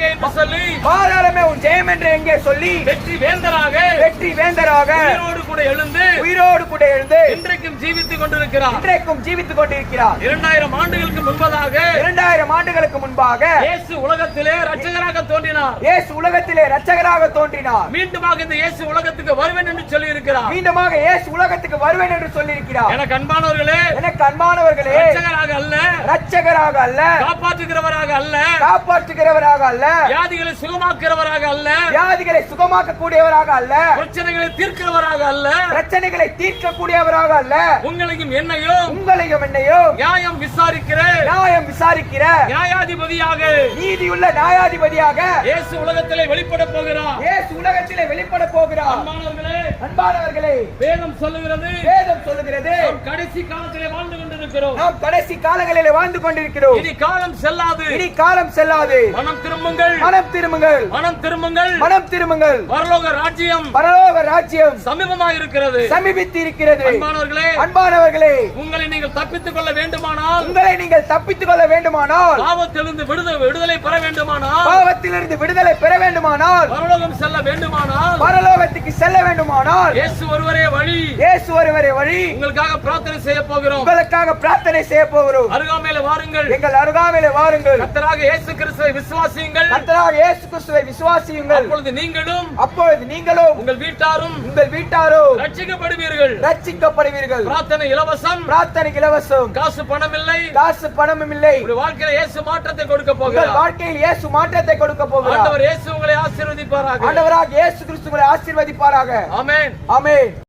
எங்கே என்று சொல்லி பாதாளமே உன் ஜெயம் என்று எங்கே சொல்லி வெற்றி வேந்தராக வெற்றி வேந்தராக உயிரோடு கூட எழுந்து உயிரோடு கூட எழுந்து இன்றைக்கும் ஜீவித்துக் கொண்டிருக்கிறார். இன்றைக்கும் ஜீவித்துக் கொண்டிருக்கிறார். இரண்டாயிரம் ஆண்டுகளுக்கு முன்பதாக இரண்டாயிரம் ஆண்டுகளுக்கு முன்பாக இயேசு உலகத்திலே ரட்சகராக தோன்றினார். இயேசு உலகத்திலே ரட்சகராக தோன்றினார். மீண்டுமாக இந்த இயேசு உலகத்துக்கு வருவேன் என்று சொல்லி இருக்கிறார் மீண்டுமாக இயேசு உலகத்துக்கு வருவேன் என்று சொல்லியிருக்கிறார். எனக்கு அன்பானவர்களே எனக்கு அன்பானவர்களே ரட்சகராக அல்ல ரட்சகராக அல்ல காப்பாற்றுகிறவராக அல்ல காப்பாற்றுகிறவராக அல்ல வியாதிகளை சுகமாக்குறவராக அல்ல வியாதிகளை சுகமாக்க கூடியவராக அல்ல. பிரச்சனைகளை தீர்க்கிறவராக அல்ல. பிரச்சனைகளை தீர்க்கக்கூடியவராக அல்ல. உங்களையும் என்னையும் உங்களையும் என்னையும் நியாயம் விசாரிக்கிற நியாயம் விசாரிக்கிற நியாயாதிபதியாக நீதியுள்ள நியாயாதிபதியாக இயேசு உலகத்திலே வெளிப்பட போகிறார். இயேசு உலகத்திலே வெளிப்பட போகிறார். அன்பானவர்களே அன்பானவர்களே வேதம் சொல்லுகிறது. நாம் கடைசி காலத்திலே வாழ்ந்து கொண்டிருக்கிறோம். நாம் கடைசி காலங்களிலே வாழ்ந்து கொண்டிருக்கிறோம். இனி காலம் செல்லாது. இனி காலம் செல்லாது. மனம் திரும்புங்கள். மனம் திரும்புங்கள். மனம் திரும்புங்கள். மனம் திரும்புங்கள். பரலோக ராஜ்யம் பரலோக ராஜ்யம் சமீபமாக இருக்கிறது சமீபித்து இருக்கிறது அன்பானவர்களே அன்பானவர்களே உங்களை நீங்கள் தப்பித்துக் கொள்ள வேண்டுமானால் உங்களை நீங்கள் தப்பித்துக் கொள்ள வேண்டுமானால் பாவத்திலிருந்து விடுதலை விடுதலை பெற வேண்டுமானால் பாவத்திலிருந்து விடுதலை பெற வேண்டுமானால் பரலோகம் செல்ல வேண்டுமானால் பரலோகத்துக்கு செல்ல வேண்டுமானால் இயேசு ஒருவரே வழி. இயேசு ஒருவரே வழி. உங்களுக்காக பிரார்த்தனை செய்ய போகிறோம். உங்களுக்காக பிரார்த்தனை செய்ய போகிறோம். அருகாமையில வாருங்கள். எங்கள் அருகாமையிலே வாருங்கள். கர்த்தராக இயேசு கிறிஸ்துவை விசுவாசியுங்கள். கர்த்தராக இயேசு கிறிஸ்துவை விசுவாசியுங்கள். அப்பொழுது நீங்களும் அப்பொழுது நீங்களும் உங்கள் வீட்டாரும் உங்கள் வீட்டாரோ ரட்சிக்கப்படுவீர்கள். ரட்சிக்கப்படுவீர்கள். பிரார்த்தனை இலவசம். பிரார்த்தனை இலவசம். காசு பணம் இல்லை காசு பணமும் இல்லை உங்களுடைய வாழ்க்கையில இயேசு மாற்றத்தை கொடுக்க உங்கள் போகிறார் வாழ்க்கையில் இயேசு மாற்றத்தை கொடுக்க போகிறார். ஆண்டவர் இயேசு உங்களை ஆசீர்வதிப்பாராக. ஆண்டவராக இயேசு கிறிஸ்துவை ஆசீர்வதிப்பாராக. ஆமென். ஆமென்.